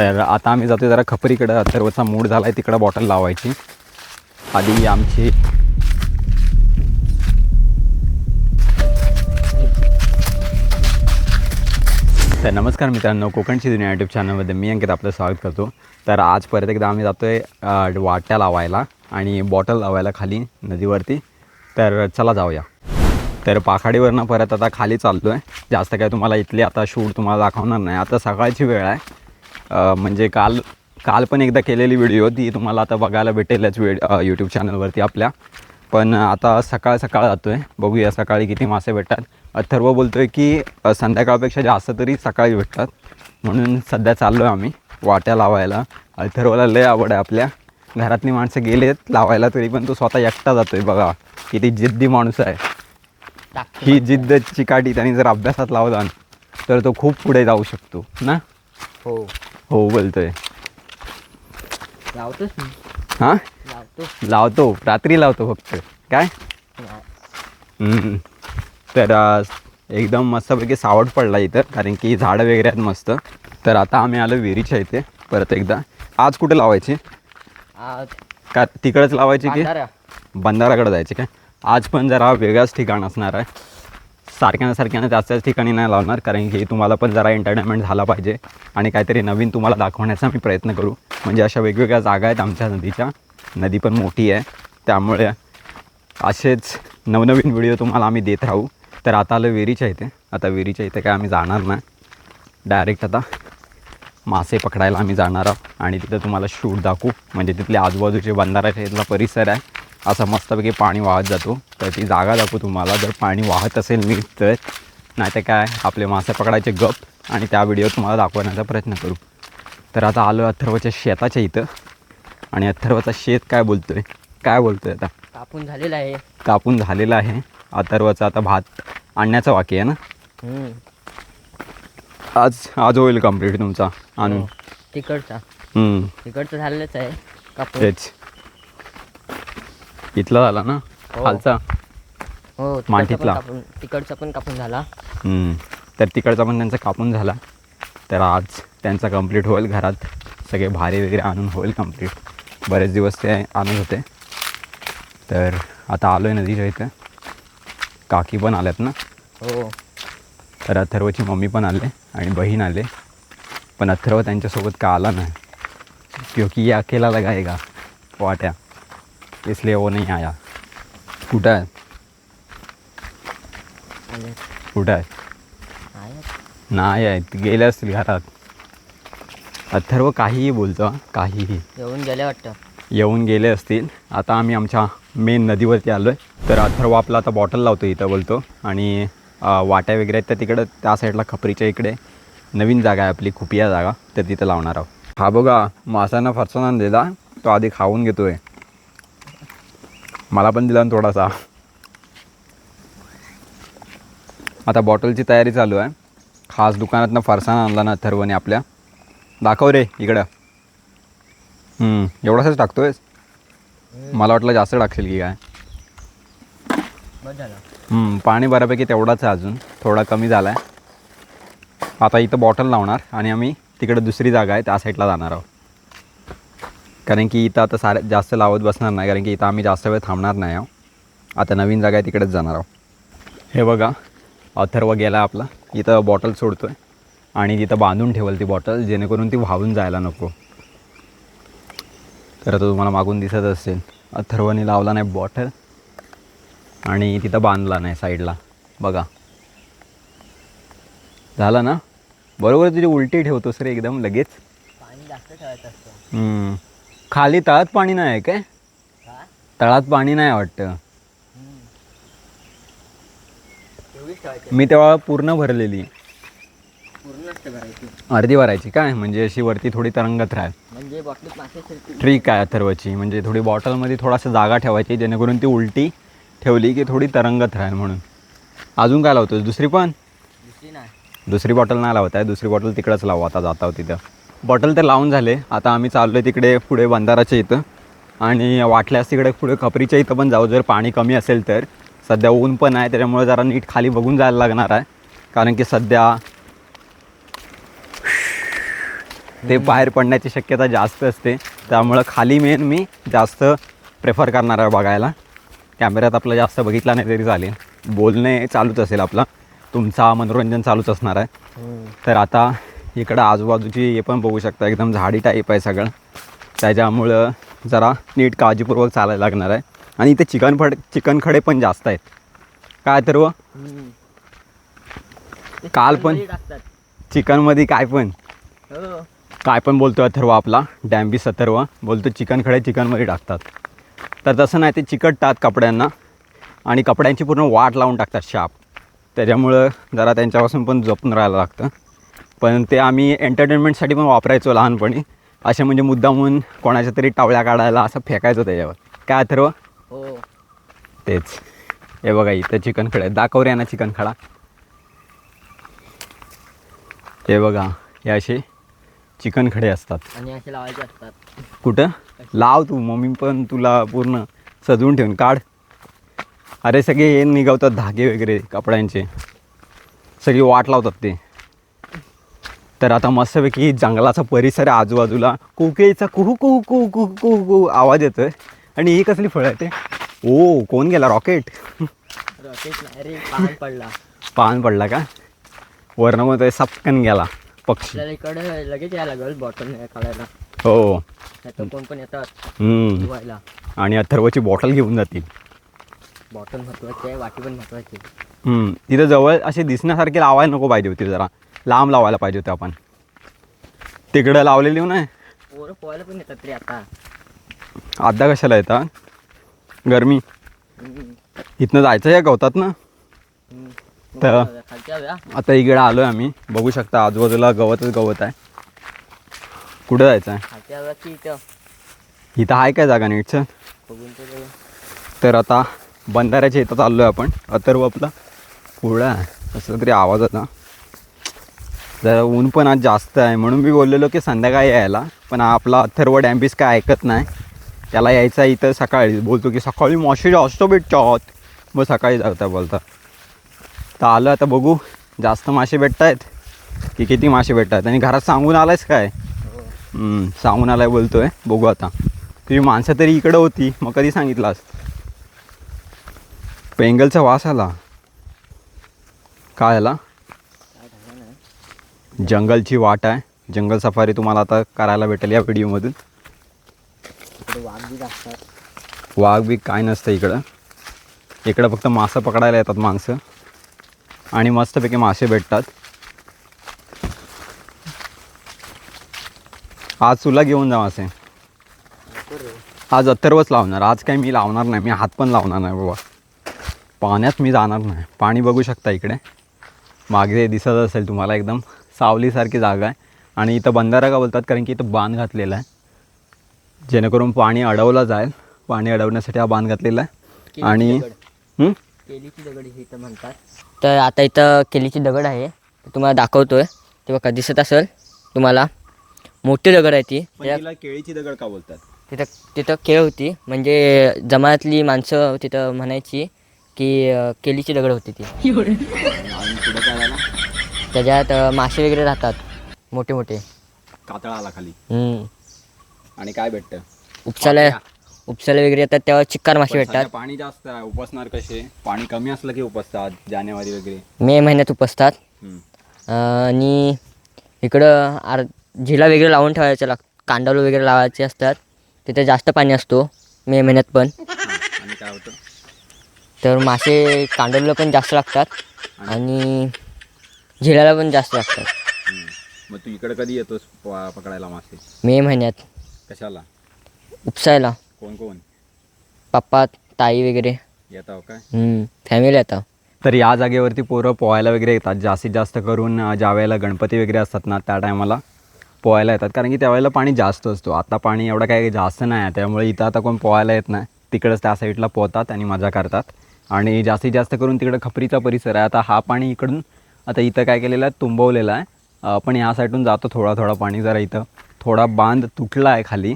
तर आता आम्ही जातो जरा खपरीकडं. अथर्वचा मूड झाला आहे तिकडं बॉटल लावायची. आधी आमची तर नमस्कार मित्रांनो कोकणची दुनिया यूट्यूब चॅनलमध्ये मी अंकित आपलं स्वागत करतो. तर आज परत एकदा आम्ही जातो आहे वाट्या लावायला आणि बॉटल लावायला खाली नदीवरती. तर चला जाऊया. तर पाखाडीवरनं परत आता खाली चाललो आहे जास्त काय तुम्हाला इथली आता शूट तुम्हाला दाखवणार नाही. आता सकाळची वेळ आहे. म्हणजे काल काल पण एकदा केलेली व्हिडिओ ती तुम्हाला आता बघायला भेटेलच वेळ यूट्यूब चॅनलवरती आपल्या. पण आता सकाळ सकाळ जातो आहे बघूया सकाळी किती मासे भेटतात. अथर्व बोलतो आहे की संध्याकाळपेक्षा जास्त तरी सकाळी भेटतात. म्हणून सध्या चाललो आहे आम्ही वाट्या लावायला. अथर्वला लय आवड आहे आपल्या. घरातली माणसं गेलेत लावायला तरी पण तो स्वतः एकटा जातो आहे बघा किती जिद्दी माणूस आहे. ही जिद्द चिकाटी त्यांनी जर अभ्यासात लावला तर तो खूप पुढे जाऊ शकतो ना? हो. हो बोलतोय. लावतोच मी. हां? लावतो. लावतो. रात्री लावतो फक्त. काय? हम्म. तर अ, एकदम मस्तपैकी सावट पडला इथं कारण की झाडं वगैरे आहेत मस्त. तर आता आम्ही आलो विहिरीच्या इथे परत एकदा. आज कुठे लावायची? आज का तिकडंच लावायची की? बांधारा. बंधाराकडे जायचे काय? आज पण जरा वेगळाच ठिकाण असणार आहे. सारख्यानं सारख्यानं जास्त त्याच ठिकाणी नाही लावणार कारण की तुम्हाला पण जरा एंटरटेनमेंट झाला पाहिजे. आणि काहीतरी नवीन तुम्हाला दाखवण्याचा मी प्रयत्न करू. म्हणजे अशा वेगवेगळ्या जागा आहेत आमच्या नदीच्या. नदी पण मोठी आहे. त्यामुळे असेच नवनवीन व्हिडिओ तुम्हाला आम्ही देत राहू. तर आता आलं विहिरीच्या इथे. आता विहिरीच्या इथे काय आम्ही जाणार नाही. डायरेक्ट आता मासे पकडायला आम्ही जाणार आहोत. आणि तिथं तुम्हाला शूट दाखवू. म्हणजे तिथले आजूबाजूचे बंधाराच्या इथला परिसर आहे. असं मस्तपैकी पाणी वाहत जातो. तर ती जागा दाखवू तुम्हाला. जर पाणी वाहत असेल नीट तर. नाही तर काय? आपले मासे पकडायचे गप. आणि त्या व्हिडिओ तुम्हाला दाखवण्याचा प्रयत्न करू. तर आता आलो अथर्वच्या शेताच्या इथं. आणि अथर्वचा शेत काय बोलतो आहे काय बोलतो आहे आता? कापून झालेला आहे. कापून झालेला आहे. अथर्वचा आता भात आणण्याचं बाकी आहे ना. आज आज होईल कंप्लीट तुमचा आणून. हो. तिकडचा. तिकडचं झालेलंच आहे. कापून. तेच. इथला झाला ना हो. खालचा. हो तिकडचा पण मांडीतला. कापून तिकडचा पण कापून झाला. हम्म. तर तिकडचा पण त्यांचा कापून झाला. तर आज त्यांचा कंप्लीट होईल घरात. सगळे भारे वगैरे आणून होईल कंप्लीट बरेच दिवस ते आणत होते. तर आता आलो आहे नदीच्या इथं. काकी पण आल्यात ना? हो. तर अथर्वची मम्मी पण आले आणि बहीण आले. पण अथर्व त्यांच्यासोबत का आला नाही? क्योंकि ये अकेला लगाएगा वाट्या. इसलिए वो नहीं आया। कुठं आहे आले. कुठं आहे. नाही आहेत गेले असतील घरात। अथर्व काहीही बोलतो हा, काहीही येऊन गेले वाटतं? येऊन गेले असतील। आता आम्ही आमच्या मेन नदीवरती आलो आहे तर अथर्व आपला आता बॉटल लावतो इथं बोलतो. आणि वाट्या वगैरे आहेत तर तिकडं त्या साईडला खपरीच्या इकडे नवीन जागा आहे आपली खुपिया जागा. तर तिथं लावणार आहोत. हा बघा मासांना फरसाण आणलेला. तो आधी खाऊन घेतोय. मला पण दिला ना थोडासा. आता बॉटलची तयारी चालू आहे. खास दुकानातनं फरसाण आणला ना अथर्वने आपल्या. दाखव रे इकडं. एवढासाच एवढासाच टाकतोयस? मला वाटलं जास्त टाकशील की काय. पाणी बऱ्यापैकी तेवढाच आहे अजून. थोडा कमी झाला आहे आता इथं बॉटल लावणार आणि आम्ही तिकडं दुसरी जागा आहे त्या साईडला जाणार आहोत. कारण की इथं आता सारे जास्त लावत बसणार नाही कारण की इथं आम्ही जास्त वेळ थांबणार नाही आहोत आता नवीन जागा आहे तिकडेच जाणार आहोत हे बघा अथर्व गेला आपला. इथं बॉटल सोडतो आहे आणि तिथं बांधून ठेवल ती बॉटल जेणेकरून ती वाहून जायला नको. तर आता तुम्हाला मागून दिसत असेल अथर्वने लावला नाही बॉटल आणि तिथं बांधला नाही साईडला बघा. झालं ना? बरोबर तुझी उलटी ठेवतोस रे एकदम लगेच. पाणी जास्त ठेवायचं असतं. खाली तळात पाणी नाही आहे काय? तळात पाणी नाही वाटतं. ठेवायची मी तेव्हा पूर्ण भरलेली. पूर्ण अर्धी भरायची काय? म्हणजे अशी वरती थोडी तरंगत राहील. म्हणजे बॉटलीत मासे शिरतील ट्रिक आहे अथर्वची. म्हणजे थोडी बॉटलमध्ये थोडासा जागा ठेवायची जेणेकरून ती उलटी ठेवली की थोडी तरंगत राहील म्हणून. अजून काय लावतोस? दुसरी पण? दुसरी नाही. दुसरी बॉटल नाही लावत आहे. दुसरी बॉटल तिकडंच लावू. आता जाता तिथं बॉटल तर लावून झाले. आता आम्ही चाललो आहे तिकडे पुढे बंधाराच्या इथं. आणि वाटल्यास तिकडे पुढे खपरीच्या इथं पण जाऊ. जर पाणी कमी असेल तर. सध्या ऊन पण आहे त्याच्यामुळे जरा नीट खाली बघून जायला लागणार आहे. कारण की सध्या ते बाहेर पडण्याची शक्यता जास्त असते. त्यामुळं खाली मेन मी जास्त प्रेफर करणार आहे बघायला. कॅमेऱ्यात आपलं जास्त बघितला नाही तरी चालेल. बोलणे चालूच असेल आपलं. तुमचा मनोरंजन चालूच असणार आहे. तर आता इकडं आजूबाजूची हे पण बघू शकता एकदम झाडी टाईप आहे सगळं. त्याच्यामुळं जरा नीट काळजीपूर्वक चालायला लागणार आहे. आणि इथे चिकन फड चिकन खडे पण जास्त आहेत. काय तर व ते काल पण- चिकनमध्ये काय पण. हो. काय पण बोलतो अथर्व आपला डॅम्बी अथर्व बोलतो चिकन खडे चिकनमध्ये टाकतात. तर तसं नाही ते चिकटतात कपड्यांना. आणि कपड्यांची पूर्ण वाट लावून टाकतात शाप त्याच्यामुळं जरा त्यांच्यापासून पण जपून राहायला लागतं. पण ते आम्ही एंटरटेनमेंटसाठी पण वापरायचो लहानपणी. असे म्हणजे मुद्दामून कोणाच्या तरी टावळ्या काढायला असं फेकायचं त्याच्यावर. काय अथर्व? हो. तेच. हे बघा इथं चिकन खडे दाखव रे ना चिकन खडा. हे बघा हे असे चिकन खडे असतात. आणि असे लावायचे असतात. कुठं? लाव तू मम्मी पण तुला पूर्ण सजवून ठेवून काढ. अरे सगळे हे निघवतात धागे वगैरे कपड्यांचे. सगळी वाट लावतात ते. तर आता मस्तपैकी जंगलाचा परिसर आहे आजूबाजूला. कोकिळीचा कुहू कुहू कुहू कुहू कुहू कुहू आवाज येतोय. आणि ही कसली फळं आहे ते? ओ कोण गेला? रॉकेट रॉकेट नाही रे पान पडला. पान पडला का? वरनं मग ते सपकन गेला पक्षी. आपल्याला इकडे लगेच यायला लागेल बॉटल काढायला. हो. कोण पण येतात हम्म. धुवायला. आणि अथर्वची बॉटल घेऊन जातील. बॉटल महत्वाची आहे वाटी पण महत्वाची आहे. हम्म, तिथं जवळ असे दिसण्यासारखे लावायला नको पाहिजे होती जरा. लांब लावायला पाहिजे होते आपण. तिकडं लावलेली नाही? पोरं पोहायला पण येतात रे आता. आता कशाला येतात? गरमी. हम्म. इथनं जायचं आहे गवतात ना? हम्म. तर- खालच्या आता इकडे आलो आहे आम्ही. बघू शकता आजूबाजूला गवतच गवत आहे. कुठं जायचं आहे खालच्या व्या की इथं. इथं आहे काय जागा नीटचं? बघून तर आता बंधाऱ्याच्या इथं चाललो आहे आपण. अथर्व आपला पुढं आहे. कसला तरी आवाज होता. जरा ऊन पण आज जास्त आहे म्हणून मी बोललेलो की संध्याकाळी यायला पण आपला अथर्व डॅम्बिस काय ऐकत नाही. त्याला यायचं आहे इथं सकाळी बोलतो की सकाळी मासे जास्त भेटतात. मग सकाळी जाता बोलता. तर आलं आता बघू जास्त मासे भेटत आहेत की किती मासे भेटत आहेत आणि घरात सांगून आलायस काय? सांगून आलाय बोलतोय. बघू आता. तुझी माणसं तरी इकडं होती मग कधी सांगितलास? पेंगलचा वास आला. काय आला? जंगलची वाट आहे. जंगल सफारी तुम्हाला आता करायला भेटेल या व्हिडिओमधून. वाघ बी असतात. वाघ बी काय नसतं इकडं. इकडं फक्त मासं पकडायला येतात माणसं. आणि मस्तपैकी मासे भेटतात. आज तुला घेऊन जा मासे आज अथर्वच लावणार. आज काही मी लावणार नाही. मी हात पण लावणार नाही बाबा. पाण्यात मी जाणार नाही. पाणी बघू शकता इकडे. मागे दिसत असेल तुम्हाला एकदम. सावलीसारखी जागा आहे. आणि इथं बंधारा का बोलतात कारण की इथं बांध घातलेला आहे. जेणेकरून पाणी अडवलं जाईल. पाणी अडवण्यासाठी हा बांध घातलेला आहे. आणि. हं? केलीची दगड इथं म्हणतात. तर आता इथं केलीची दगड आहे. तुम्हाला दाखवतोय. ते बघा दिसत असेल तुम्हाला. मोठी दगड आहे ती. केळीची दगड का बोलतात? तिथं तिथं केळ होती. म्हणजे जमातली माणसं तिथं म्हणायची की केलीची दगड होती ती. आणि पुढं काय झालं? त्याच्यात मासे वगैरे राहतात. मोठे मोठे. कातळा आला खाली. हम्म. आणि काय भेटतं? उपसाला उपसाला वगैरे येतात तेव्हा चिक्कार मासे पण भेटतात. सध्या पाणी जास्त आहे उपसणार कसे? पाणी कमी असलं की उपसतात जानेवारी वगैरे? मे महिन्यात उपसतात. हम्म. अं, आणि इकडं आर झिला वगैरे लावून ठेवायचं लाग कांडालू वगैरे लावायचे असतात. तिथे जास्त पाणी असतो मे महिन्यात पण. आणि काय होतं? तर मासे कांडालूला पण जास्त लागतात. आणि झिलाला पण जास्त लागतात. मग तू इकडे कधी येतोस प- पकडायला मासे मे महिन्यात. कशाला? उपसायला. कोण कोण? पप्पा ताई वगैरे. येताव काय? फॅमिली येतात तर या जागेवरती पोरं पोहायला वगैरे येतात. जास्तीत जास्त करून अं, ज्या वेळेला गणपती वगैरे असतात ना त्या टायमाला पोहायला येतात. कारण की त्यावेळेला पाणी जास्त असतो. आता पाणी एवढं काही जास्त नाही आहे. त्यामुळे इथं आता कोण पोहायला येत नाही. तिकडंच त्या साईडला पोहतात आणि मजा करतात. आणि जास्तीत जास्त करून तिकडं खपरीचा परिसर आहे. आता हा पाणी इकडून आता इथं काय केलेलं आहे? तुंबवलेलं आहे. पण ह्या साईडून जातो थोडा थोडा पाणी जरा इथं. थोडा बांध तुटला आहे खाली.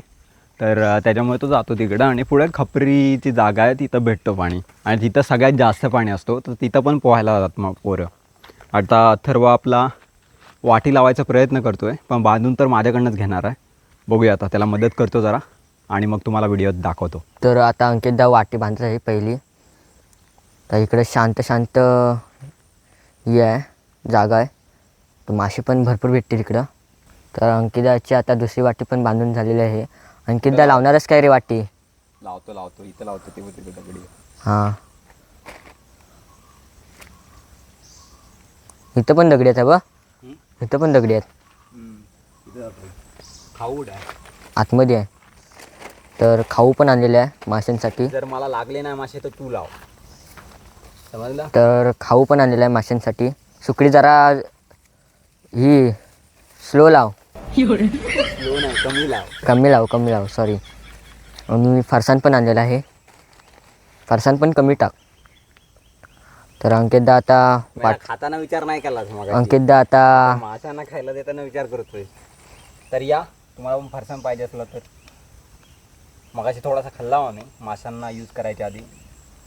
तर त्याच्यामुळे तो जातो तिकडं आणि पुढे खपरीची जागा आहे तिथं भेटतो पाणी. आणि तिथं सगळ्यात जास्त पाणी असतो. तर तिथं पण पोहायला जातात मग पोरं. आता अथर्व आपला वाटी लावायचा प्रयत्न करतो आहे पण बांधून तर माझ्याकडनंच घेणार आहे. बघूया आता त्याला मदत करतो जरा आणि मग तुम्हाला व्हिडिओत दाखवतो. तर आता अंकितदा वाटी बांधत आहे पहिली. तर इकडे शांत शांत ही आहे. जागा आहे. तर मासे पण भरपूर भेटतील इकडं. तर अंकिताची आता दुसरी वाटी पण बांधून झालेली आहे. अंकितदा लावणारच काय रे वाटी? लावतो लावतो. इथं लावतो ते तिथे दगडी. हां. इथं पण दगडी आहेत बा इथं पण दगडी आहेत. आहे. आतमध्ये आहे. तर खाऊ पण आणलेले आहे माशांसाठी. जर मला लागले नाही मासे तर तू लाव. समजलं? तर खाऊ पण आणलेला आहे माशांसाठी. सुकडी जरा ही स्लो लाव. स्लो नाही कमी लाव कमी लाव कमी लाव सॉरी आणि फरसाण पण आणलेलं आहे. फरसाण पण कमी टाक. तर अंकितदा आता वाट खाताना विचार नाही मग अंकितदा आता माशांना खायला देताना विचार करतोय. तर या तुम्हाला पण फरसाण पाहिजे असलं तर. मगाशी थोडासा खाल्ला हो नाही माशांना यूज करायच्या आधी.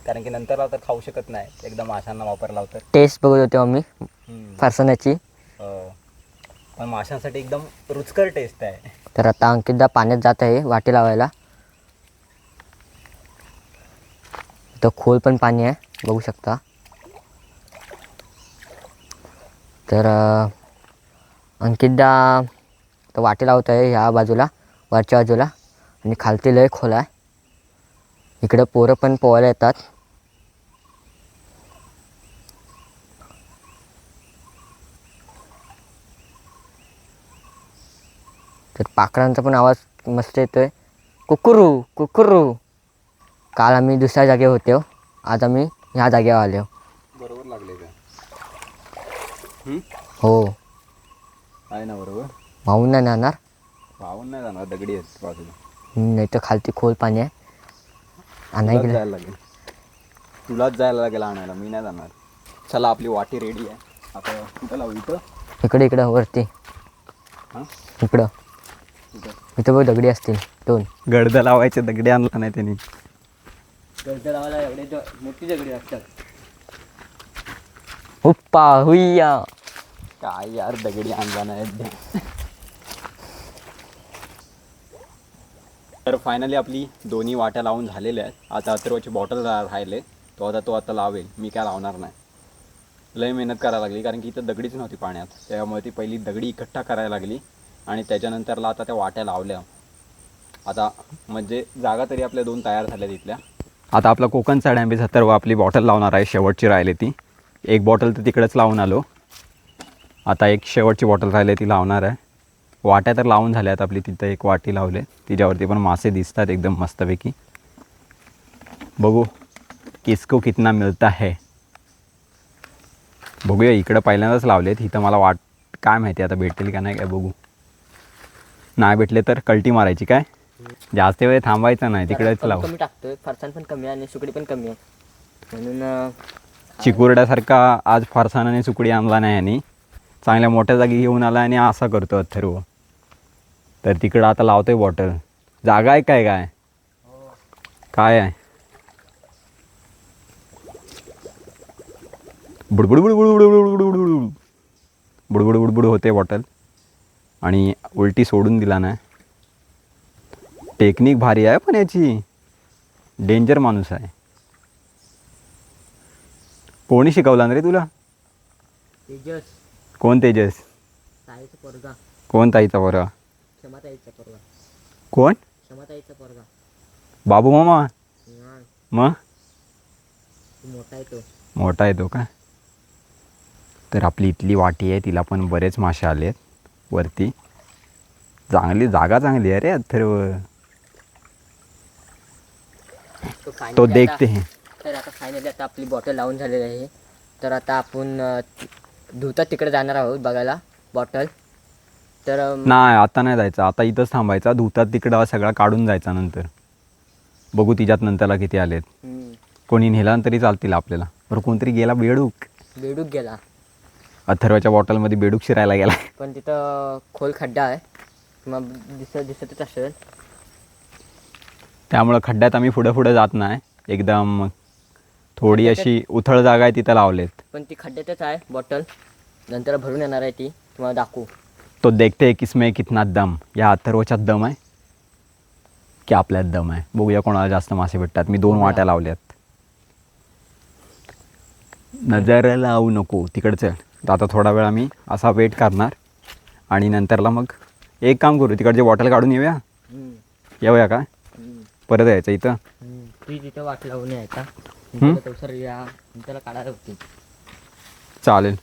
कारण की नंतर तर खाऊ शकत नाही. एकदा माशांना वापरला तर टेस्ट बघत होते मम्मी हम्म. फरसाणाची हो. पण माशांसाठी एकदम रुचकर टेस्ट आहे. तर आता अंकितदा पाण्यात जात आहे वाटी लावायला. इथं खोल पण पाणी आहे बघू शकता. तर अंकितदा तर वाटी लावत आहे ह्या बाजूला वरच्या बाजूला. आणि खालती लय खोल आहे. इकडं पोरं पण पोहायला येतात. तर पाखरांचा पण आवाज मस्त येतोय. कुकुरू कुकुरू. काल आम्ही दुसऱ्या जागेवर होते हो. आज आम्ही ह्या जागेवर आलो बरोबर लागले का? हो? आहे ना बरोबर? वाहून नाही जाणार. वाहून नाही जाणार दगडी आहेत बाजूला. नाही तर खालती खोल पाणी आहे. आणाय तुलाच गेलं. जायला लागेल. तुलाच जायला लागेल आणायला मी नाही जाणार. चला आपली वाटी रेडी आहे. आता कुठं लावू इथं? इकडे इकडं वरती. हां? इकडं. इथं बघ दगडी असतील दोन. गडद लावायचे दगडी आणला नाही त्यांनी. मोठी दगडी असतात हुप्पा हुईया. काय यार दगडी आणला नाही तर फायनली आपली दोन्ही वाट्या लावून झालेल्या आहेत. आता अथर्वची बॉटल राहिले. तो आता तो आता लावेल. मी काय लावणार नाही. लय मेहनत करायला लागली कारण की इथं दगडीच नव्हती पाण्यात. त्यामुळे ती पहिली दगडी इकट्ठा करायला लागली. आणि त्याच्यानंतरला आता त्या वाट्या लावल्या. आता म्हणजे जागा तरी आपल्या दोन तयार झाल्या तिथल्या. आता आपला कोकणचा डॅम्बेज अथर्व आपली बॉटल लावणार आहे शेवटची राहिली ती. एक बॉटल तर तिकडेच लावून आलो. आता एक शेवटची बॉटल राहिली ती लावणार आहे. वाट्या तर लावून झाल्या आहेत आपली तिथं एक वाटी लावले तिच्यावरती पण मासे दिसतात एकदम मस्तपैकी. बघू किसको कितना मिळता है? बघूया इकडं पहिल्यांदाच लावलेत. इथं मला वाट काय माहिती आता भेटेल का नाही काय बघू. नाही भेटले तर कल्टी मारायची काय? जास्त वेळ थांबायचं नाही तिकडेच लाव. कमी टाकतोय फरसाण पण कमी आहे आणि सुकडी पण कमी आहे. म्हणून चिकुरड्यासारखा आज फरसाण आणि सुकडी आणला नाही आणि चांगल्या मोठ्या जागी घेऊन आला आणि असा करतो अथर्व. तर तिकडं आता लावतोय बॉटल. जागा आहे काय काय? काय आहे? बुडबुड बुडबुड बुडबुड बुडबुड बुडबुड बुडबुड बुडबुड होते बॉटल. आणि उलटी सोडून दिला नाही. टेक्निक भारी आहे पण याची. डेंजर माणूस आहे. कोणी शिकवला ना रे तुला? तेजस. कोण तेजस? ताईचा पोरगा. कोण ताईचा क्षमाताईचा पोरगा. कोण? क्षमाताईचा पोरगा. बाबू मामा? मग? तू मोठा आहे तो. मोठा येतो का? तर आपली इथली वाटी आहे तिला पण बरेच मासे आले आहेत वरती. चांगली जागा चांगली आहे रे अथर्व. तो देखते हैं. तर आता फायनली आता आपली बॉटल लावून झालेली आहे. तर आता आपण धुता तिकडे जाणार आहोत बघायला बॉटल तर नाही आता नाही जायचं. आता इथंच थांबायचा. धुतात तिकडं सगळा काढून जायचा नंतर. बघू तिच्यात नंतरला किती आलेत. कोणी नेला तरी चालतील आपल्याला. बरं कोणतरी गेला? बेडूक बेडूक गेला. अथर्वच्या बॉटलमध्ये बेडूक शिरायला गेला. पण तिथं खोल खड्डा आहे. मग दिसत दिसतच असेल. त्यामुळं खड्ड्यात आम्ही पुढं पुढं जात नाही. एकदम थोडी अशी उथळ जागा आहे तिथं लावलेत. पण ती खड्ड्यातच आहे बॉटल. नंतर भरून येणार आहे ती. तुम्हाला दाखवू. तो देखते किसमें कितना दम. या अथर्वच्यात दम आहे की आपल्यात दम आहे? बघूया कोणाला जास्त मासे भेटतात. मी दोन. वाट्या लावल्यात. नजर लावू नको. तिकडचं तर आता थोडा वेळ आम्ही असा वेट करणार. आणि नंतरला मग एक काम करू तिकडचे बॉटल काढून येऊया. येऊया का? परत यायचं इथं. ती तिथं वाट लावून आहे का हम्म? सर या त्याला काढायला होती. चालेल.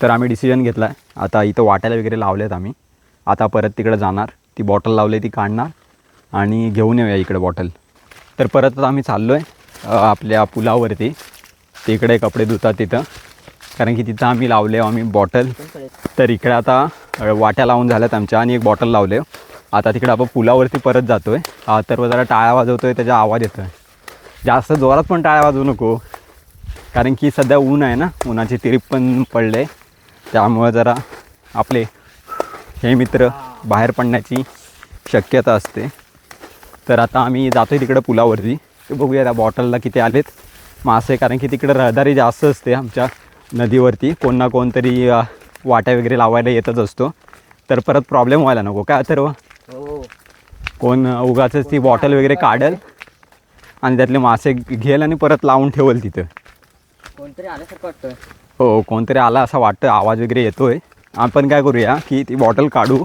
तर आम्ही डिसिजन घेतला आहे आता इथं वाट्याला वगैरे लावलेत आम्ही. आता परत तिकडे जाणार. ती बॉटल लावली ती काढणार. आणि घेऊन येऊया इकडे बॉटल तर परत आता आम्ही चाललो आहे आपल्या पुलावरती. तिकडे कपडे धुतात तिथं. कारण की तिथं आम्ही लावले आम्ही बॉटल तर इकडे आता वाट्या लावून झाल्यात आमच्या आणि एक बॉटल लावले. आता तिकडे आपण पुलावरती परत जातो आहे तर जरा टाळ्या वाजवतो आहे त्याचा आवाज येतो आहे जास्त जोरात पण टाळ्या वाजवू नको. कारण की सध्या ऊन आहे ना उन्हाचे तिरीप पण पडले. त्यामुळं जरा आपले हे मित्र बाहेर पडण्याची शक्यता असते. तर आता आम्ही जातो आहे तिकडं पुलावरती. ते बघूया त्या बॉटलला किती आलेत. मासे कारण की तिकडं रहदारी जास्त असते आमच्या नदीवरती. कोण ना कोणतरी वाट्या वगैरे लावायला येतच असतो. तर परत प्रॉब्लेम व्हायला नको. काय तर हो. कोण उगाच ती बॉटल वगैरे काढेल आणि त्यातले मासे घेल आणि परत लावून ठेवल तिथं. कोणतरी आल्यासारखं वाटतं हो कोणतरी आला असं वाटतं. आवाज वगैरे येतोय. आपण काय करूया की ती बॉटल काढू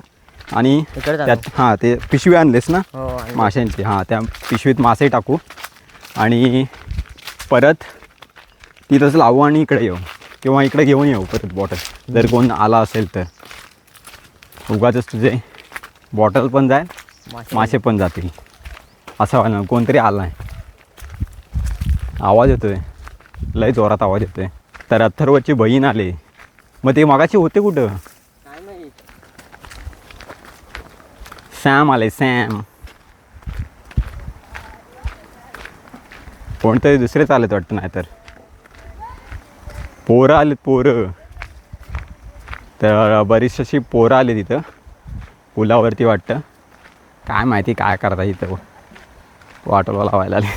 आणि. त्यात हां ते पिशवी आणलेस ना? हो माशांची. हां त्या पिशवीत मासे टाकू आणि परत तिथंच लावू आणि इकडे येऊ. किंवा इकडे घेऊन येऊ परत बॉटल जर कोण आला असेल तर. उगाच तुझे बॉटल पण जाईल मासे- पण जातील. असं व्हायला. कोणतरी आला आहे आवाज येतोय. लय जोरात आवाज येतोय. तर अथर्वची बहीण आले. मग ते मगाशी होते कुठं? सॅम आले सॅम. कोणतरी दुसरेच आलेत वाटतं नाही तर पोरं आलेत पोरं. तर बरीचशी अशी पोरं आली तिथं पुलावरती वाटतं. काय माहिती काय करता इथं. वाटोला लावायला आले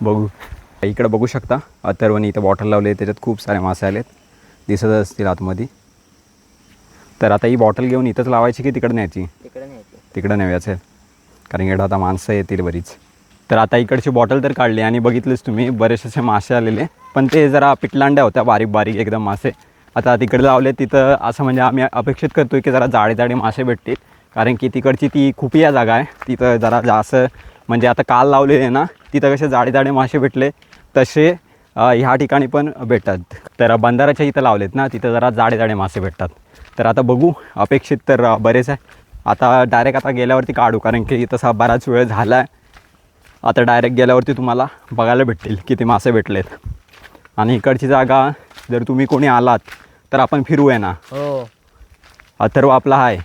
बघू. इकडं बघू शकता. अथर्वने इथं बॉटल लावले. त्याच्यात खूप सारे मासे आलेत. दिसत असतील आतमध्ये. तर आता ही बॉटल घेऊन इथंच लावायची की तिकडं न्यायची? तिकडे न्यायची. तिकडं नव्याचं आहे कारण इकडं आता माणसं येतील बरीच. तर आता इकडची बॉटल तर काढली आणि बघितलेच तुम्ही बरेचसे मासे आलेले. पण ते जरा पिटलांड्या होत्या बारीक बारीक एकदम मासे. आता तिकडे लावले तिथं असं म्हणजे आम्ही अपेक्षित करतो की जरा जाडे जाडे मासे भेटतील. कारण की तिकडची ती खूप या जागा आहे. तिथं जरा जास्त म्हणजे आता काल लावलेले ना तिथं कसे जाडे जाडे मासे भेटले तसे ह्या ठिकाणी पण भेटतात. तर बंधाराच्या इथं लावलेत ना तिथं जरा जाडे जाडे मासे भेटतात. तर आता बघू अपेक्षित तर बरेच आहे. आता डायरेक्ट आता गेल्यावरती काढू कारण की तसा बराच वेळ झाला आहे आता डायरेक्ट गेल्यावरती तुम्हाला बघायला भेटतील किती मासे भेटलेत. आणि इकडची जागा जर तुम्ही कोणी आलात तर आपण फिरूया ना. हो. अथर्व आपला आहे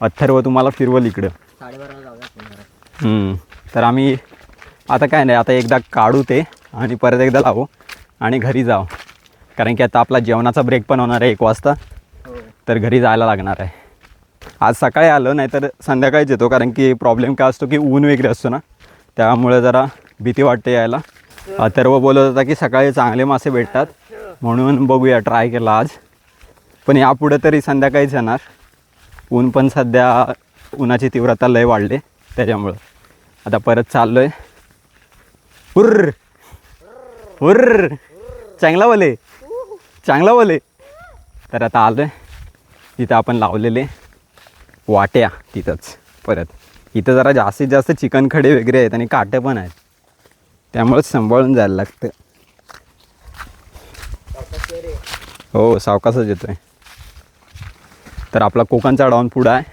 अथर्व तुम्हाला फिरवल इकडं. साडेबाराला जाऊया आपण घरात. हम्म. तर आम्ही आता काय नाही आता एकदा काढू ते आणि परत एकदा लावू आणि घरी जाऊ. कारण की आता आपला जेवणाचा ब्रेक पण होणार आहे एक वाजता. हो. तर घरी जायला लागणार आहे. आज सकाळी आलो नाही तर संध्याकाळीच येतो कारण की प्रॉब्लेम काय असतो की ऊन वगैरे असतो ना. त्यामुळे जरा भीती वाटते यायला. अथर्व बोलत होता की सकाळी चांगले मासे भेटतात. म्हणून बघूया ट्राय केला आज. पण यापुढे तरी संध्याकाळीच येणार. ऊन पण सध्या उन्हाची तीव्रता लय वाढले त्याच्यामुळं. आता परत चाललो आहे हुर्र! हुर्र! चांगला बोले चांगला बोले तर आता आलो आहे तिथं आपण लावलेले वाट्या तिथंच परत. इथं जरा जास्तीत जास्त चिकन खडे वगैरे आहेत आणि काटे पण आहेत. त्यामुळेच सांभाळून जायला लागतं. हो सावकासच येतो आहे तर आपला कोकणचा डॉन पुढं आहे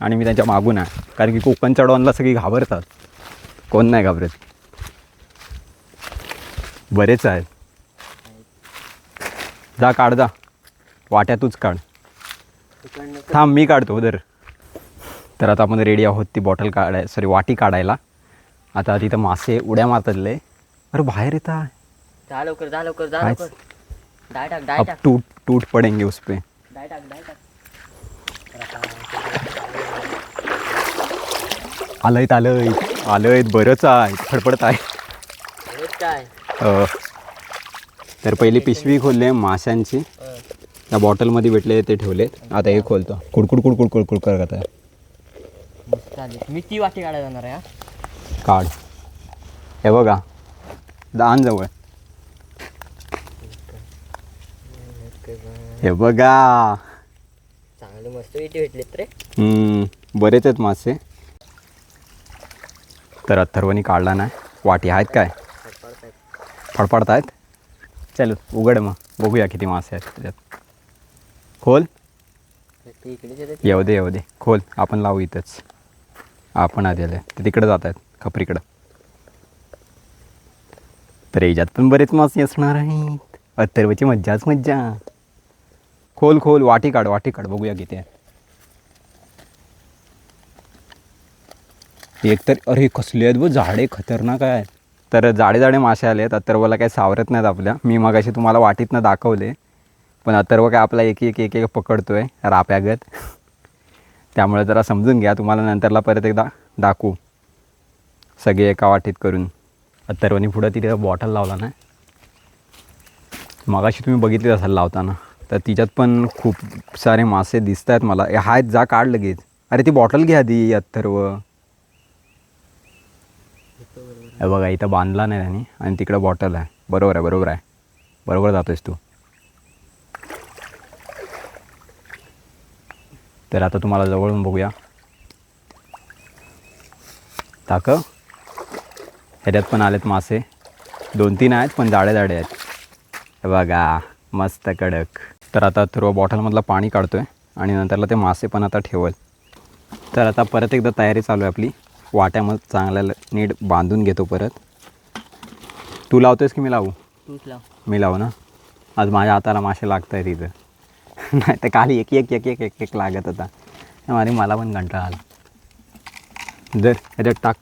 आणि मी त्यांच्या मागून आहे. कारण की कोकणच्या डॉनला सगळी घाबरतात. कोण नाही घाबरत. बरेच आहेत. जा काढ जा. वाट्यातूच काढ. थांब मी काढतो उधर तर आता आपण रेडी आहोत ती बॉटल काढाय सॉरी वाटी काढायला. आता तिथं मासे उड्या मारतातले अरे बाहेर येता जा लवकर जा लवकर जा काय? लवकर. डाय टाक डाय अब टाक. टूट टूट पडेंगे उस पे. डाय टाक डाय टाक. आलंय आलंय आलंय बरंच आहे फडफडत आहे. हेच काय अ, तर पहिली पिशवी खोलली माशांची. त्या बॉटलमध्ये भेटले ते ठेवले आता हे खोलतो. कुडकुड कुडकुड कुडकुड करत आहे. आली मी ती वाटी काढायला जाणार आहे हा. काढ. हे बघा दान जवळ. हे बघा. चांगले मस्त वेटी भेटलेत रे. हम्म, बरेच आहेत मासे. तर अथर्वनी काढला नाही. वाटी आहेत काय? फडफडत आहेत चल उघड मग. बघूया किती मासे आहेत त्याच्यात. खोल? ते इकडेच येतात येऊ दे येऊ दे. खोल आपण लावू इथंच. आपण आधी आले ते तिकडे जात आहेत खपरीकडं. तर याच्यात पण बरेच मासे असणार आहेत. अथर्वची मज्जाच मज्जा. खोल खोल वाटी काढ वाटी काढ बघूया किती आहे. एक तर अरे कसले आहेत व झाडे खतरनाक आहेत. तर जाडे जाडे मासे आले आहेत अथर्वला काही सावरत नाहीत आपल्या. मी मगाशी तुम्हाला वाटीतनं दाखवले. पण अथर्व काय आपला एक एक एक एक पकडतोय राप्यागत. त्यामुळे जरा समजून घ्या. तुम्हाला नंतरला परत एकदा दाखवू. सगळे एका वाटीत करून. अथर्वनी पुढं तिथे बॉटल लावला ना. मगाशी तुम्ही बघितली असाल लावताना. तर तिच्यात पण खूप सारे मासे दिसत आहेत मला. ए, जा काढ लगेच. अरे ती बॉटल घ्या आधी अथर्व बघा इथं बांधला नाही त्यांनी. आणि तिकडं बॉटल आहे. बरोबर आहे बरोबर आहे. बरोबर जातोयस तू. तर आता तुम्हाला जवळून बघूया. ताक. ह्याच्यात पण आलेत मासे. दोन तीन आहेत पण जाडे जाडे आहेत. बघा मस्त कडक. तर आता थ्रो बॉटलमधलं पाणी काढतोय आणि नंतरला ते मासे पण आता ठेवल. तर आता परत एकदा तयारी चालू आहे आपली. वाट्यामध्ये चांगल्या नीट बांधून घेतो परत. तू लावतोयस की मी लावू? मी लावू ना? आज माझ्या हाताला मासे लागत आहेत इथं. नाही तर काल एक एक एक एक एक एक लागत होता. आणि मला पण कंटाळा आला. जर याच्यात टाक.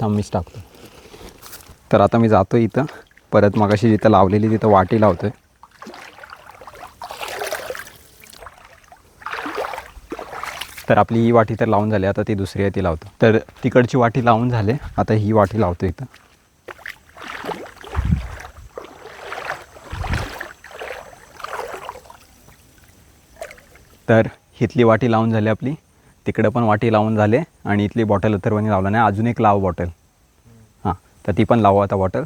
थांब मीच टाकतो. तर आता मी जातो इथं. परत मगाशी जिथं लावलेली तिथं वाटी लावतोय. तर आपली ही वाटी तर लावून झाली आता ती दुसरी आहे ती लावतो. तर तिकडची वाटी लावून झाले आता ही वाटी लावतो इथं. तर इथली वाटी लावून झाली आपली. तिकडं पण वाटी लावून झाले आणि इथली बॉटल अथर्वणी लावला नाही. अजून एक लाव बॉटल. हां तर ती पण लावू आता बॉटल.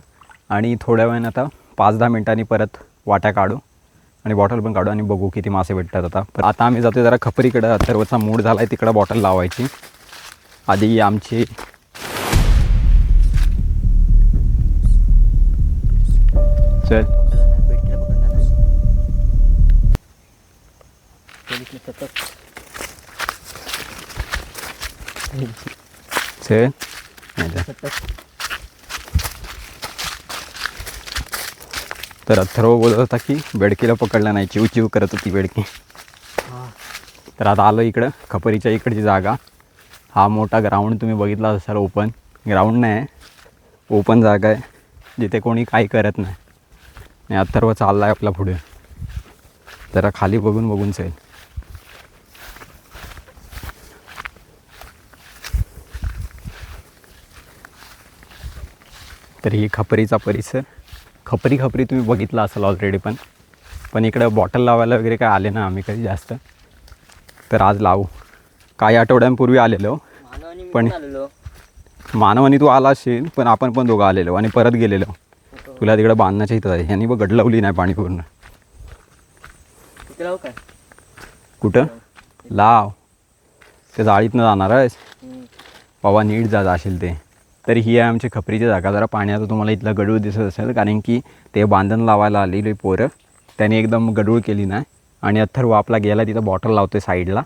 आणि थोड्या वेळाने आता पाच दहा मिनटांनी परत वाट्या काढू आणि बॉटल पण काढू आणि बघू किती मासे भेटतात आता. पण आता आम्ही जातो जरा खपरीकडं. अथर्वचा मूड झाला आहे तिकडं बॉटल लावायची. आधी आमची चल. सतत तर अथर्व बोलत होता की बेडकीला पकडला नाही चिव चिव करत होती बेडकी. हां. तर आता आलो इकडं खपरीच्या इकडची जागा. हा मोठा ग्राउंड तुम्ही बघितला असाल ओपन ग्राउंड नाही ओपन जागा आहे. जिथे कोणी काही करत नाही. आणि अथर्व चालला आहे आपला पुढे. जरा खाली बघून बघून जाईल तर ही खपरीचा परिसर खपरी खपरी तुम्ही बघितला असाल ऑलरेडी पण. पण इकडं बॉटल लावायला वगैरे काय आले ना आम्ही कधी जास्त. तर आज लावू. काही आठवड्यांपूर्वी आलेलो. पण- मानवानी तू आला असेल पण आपण पण दोघं आलेलो आणि परत गेलेलो. तुला तिकडं बांधण्याच्या इथं आहे. यांनी बघ गडलवली नाही पाणी पूर्ण. कुठं? लाव. ते जाळीतनं जाणार आहेस. बाबा नीट जात असेल ते. तर ही आहे आमची खपरीची जागा. जरा पाण्यात तुम्हाला इथलं गडूळ दिसत असेल कारण की ते बांधण लावायला आलेली पोरं त्याने एकदम गडूळ केली नाही आणि अथर वापला गेला तिथं बॉटल लावतोय साईडला.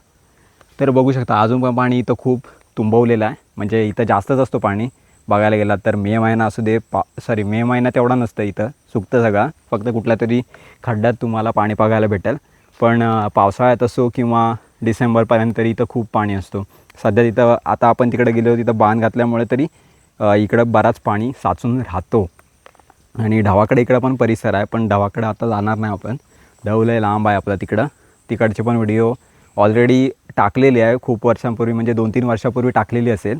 तर बघू शकता अजून पण पाणी इथं खूप तुंबवलेलं आहे. म्हणजे इथं जास्तच असतो पाणी. बघायला गेलात तर मे महिना असू दे पा सॉरी मे महिना तेवढा नसतं इथं. सुकतं सगळा. फक्त कुठल्या तरी खड्ड्यात तुम्हाला पाणी बघायला भेटेल. पण पावसाळ्यात असो किंवा डिसेंबरपर्यंत तरी इथं खूप पाणी असतो. सध्या तिथं आता आपण तिकडे गेलो तिथं बांध घातल्यामुळे तरी इकडं बराच पाणी साचून राहतो. आणि ढवाकडे इकडं पण परिसर आहे पण ढावाकडे आता जाणार नाही आपण. ढव लांब आहे आपला तिकडं. तिकडचे पण व्हिडिओ ऑलरेडी टाकलेली आहे खूप वर्षांपूर्वी म्हणजे दोन तीन वर्षापूर्वी टाकलेली असेल.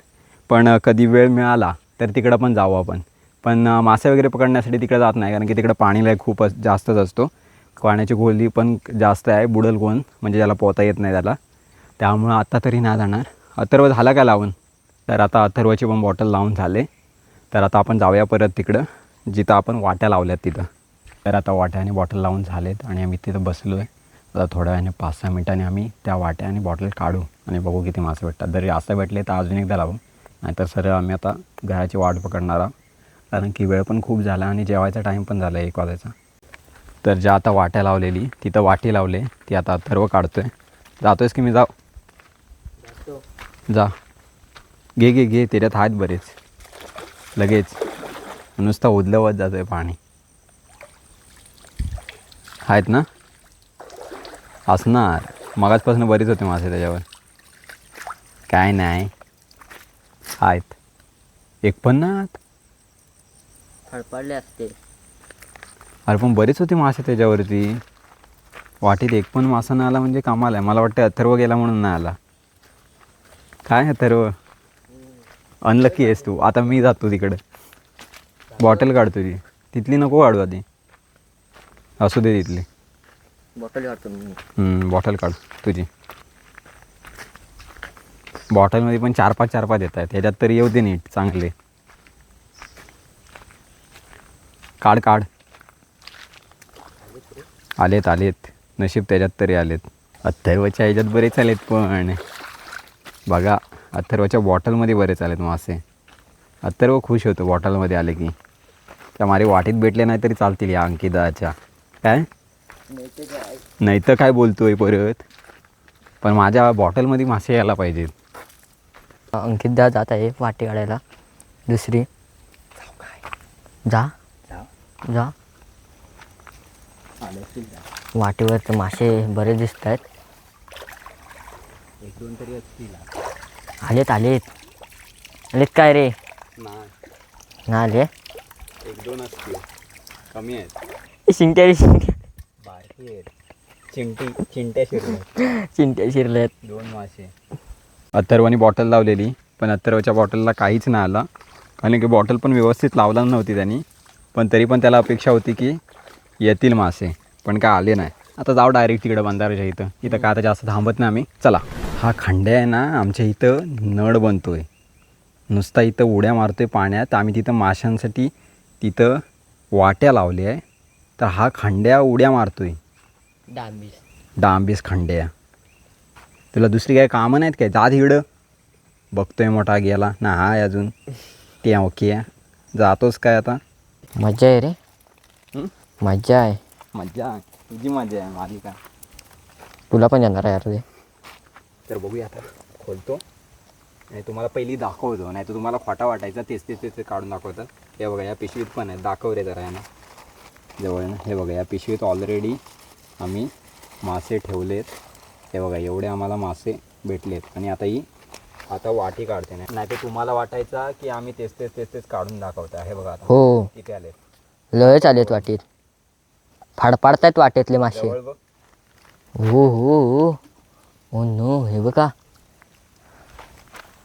पण कधी वेळ मिळाला तर तिकडं पण जाऊ आपण. पण मासे वगैरे पकडण्यासाठी तिकडं जात नाही कारण की तिकडं पाणी लय खूप जास्तच असतो. पाण्याची खोली पण जास्त आहे बुडल कोण म्हणजे ज्याला पोहता येत नाही त्याला. त्यामुळं आता तरी नाही जाणार. अथर्व झाला का लावून? तर आता अथर्वची पण बॉटल लावून झाले. तर आता आपण जाऊया परत तिकडं जिथं आपण वाट्या लावल्यात तिथं. तर आता वाट्या आणि बॉटल लावून झालेत आणि आम्ही तिथं बसलो आहे आता थोड्या वेळाने पाच सहा मिनिटांनी आम्ही त्या वाट्या आणि बॉटल काढू आणि बघू किती मासे भेटतात. जर जास्त भेटले तर अजून एकदा लावू. नाहीतर सरळ आम्ही आता घराची वाट पकडणार आहोत. कारण की वेळ पण खूप झाला आणि जेवायचा टाईम पण झाला एक वाजायचा. तर ज्या आता वाट्या लावलेली तिथं वाटी लावले ती आता अथर्व काढतोय. जातोयस की मी? जाऊ जा. घे घे घे त्याच्यात आहेत बरेच. लगेच. नुसतं उदलवत जातं आहे पाणी. आहेत ना? असणार. मगाचपासून बरीच होते मासे त्याच्यावर. काय नाही. आहेत. एक पण ना आहात. फडफडले असते. अरे पण बरेच होते मासे त्याच्यावरती. वाटीत एक पण मासा नाही आला म्हणजे कामाला आहे. मला वाटतं अथर्व गेला म्हणून नाही आला. काय अथर्व? अनलकी आहेस तू. आता मी जातो तिकडं. बॉटल काढतो ती. तिथली नको काढू आधी. असू दे तिथली. बॉटल काढतो मी. हम्म, बॉटल काढ तुझी. बॉटलमध्ये पण चार पाच चार पाच येत आहेत ह्याच्यात तरी येऊ दे नीट चांगले. काढ काढ. आलेत आलेत. नशीब त्याच्यात तरी आलेत. अथर्वच्या ह्याच्यात बरेच आलेत पण. बघा. अथर्वच्या बॉटलमध्ये बरेच आलेत मासे अथर्व खुश होतो बॉटलमध्ये आले की. त्या मारे वाटीत भेटले नाही तरी चालतील या अंकिताच्या. काय? नाही तर काय बोलतोय परत? पण माझ्या बॉटलमध्ये मासे यायला पाहिजेत. अंकित दा जात आहे वाटी काढायला. दुसरी. जा. जा. वाटीवर तर मासे बरे दिसत आहेत एक दोन तरी असतील. आलेत आलेत. आलेत काय रे? ना आले? एक दोन असतील. कमी आहेत. शिंट्या रे शिंट्या बारकी आहेत चिंटी चिंट्या शिरल्या. चिंट्या शिरल्यात. दोन मासे. अथर्वनी बॉटल लावलेली पण अथर्वच्या बॉटलला काहीच नाही आला. कारण की बॉटल पण व्यवस्थित लावला नव्हती त्यांनी. पण तरी पण त्याला अपेक्षा होती की येतील मासे. पण काय आले नाही. आता जाऊ डायरेक्ट तिकडं बंधाऱ्याच्या इथं. इथं काय आता जास्त थांबत नाही आम्ही. चला. हा खंड्या आहे ना आमच्या इथं नळ बनतोय. नुसता इथं उड्या मारतोय पाण्यात. आम्ही तिथं माशांसाठी तिथं वाट्या लावल्या आहे. तर हा खंड्या उड्या मारतोय. डांबीस. डांबीस खंड्या. तुला दुसरी काय कामं नाहीत काय? जा तिकडं. बघतोय मोठा गेला. ना हाय अजून. ते ओके जातोस काय आता? मज्जा आहे रे. हं? मज्जा आहे. मज्जा तुझी मजा आहे माझी का तुला पण येणार आहे यार ते तर बघूया आता. खोलतो. आणि तुम्हाला पहिली दाखवतो. नाही तर तुम्हाला खोटा वाटायचा तेच तेच तेच काढून दाखवतात हे बघा या पिशवीत पण आहे. दाखव रे जरा यांना. जवळ ना. हे बघा या पिशवीत ऑलरेडी आम्ही मासे ठेवलेत. हे बघा एवढे आम्हाला मासे भेटलेत. आणि आता ही आता वाटी काढते. नाही नाही तर तुम्हाला वाटायचा की आम्ही तेच तेच तेच तेच काढून दाखवतो. हे बघा आता. हो. किती आले लयच आलेत वाटीत. फाडफाडतायत वाटेतले मासे. हो हो हो. ओ नो हे बघा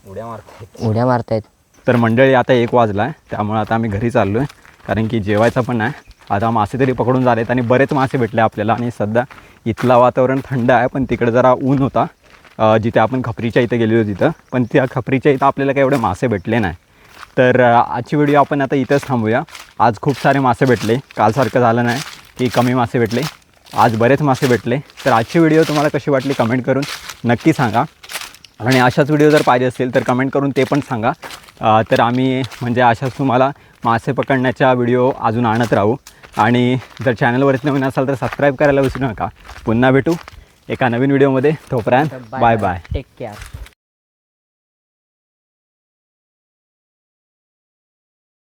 उड्या मारतायत. उड्या मारतायत. तर मंडळी आता एक वाजला आहे त्यामुळे आता आम्ही घरी चाललो आहे कारण की जेवायचं पण आहे. आता मासे तरी पकडून झालेत आणि बरेच मासे भेटले आपल्याला आणि सध्या इथला वातावरण थंड आहे पण तिकडे जरा ऊन होता. जिथे आपण खपरीच्या इथं गेलेलो तिथं पण त्या खपरीच्या इथं आपल्याला काही एवढे मासे भेटले नाही. तर आजची व्हिडिओ आपण आता इथंच थांबूया. आज खूप सारे मासे भेटले. कालसारखं झालं नाही की कमी मासे भेटले. आज बरेच मासे भेटले. तर आजची व्हिडिओ तुम्हाला कशी वाटली कमेंट करून नक्की सांगा. आणि अशाच व्हिडिओ जर पाहिजे असतील तर कमेंट करून ते पण सांगा. तर आम्ही म्हणजे अशाच तुम्हाला मासे पकडण्याच्या व्हिडिओ अजून आणत राहू. आणि जर चॅनलवरच नवीन असाल तर सबस्क्राईब करायला विसरू नका. पुन्हा भेटू एका नवीन व्हिडिओमध्ये तोपर्यंत बाय बाय टेक केअर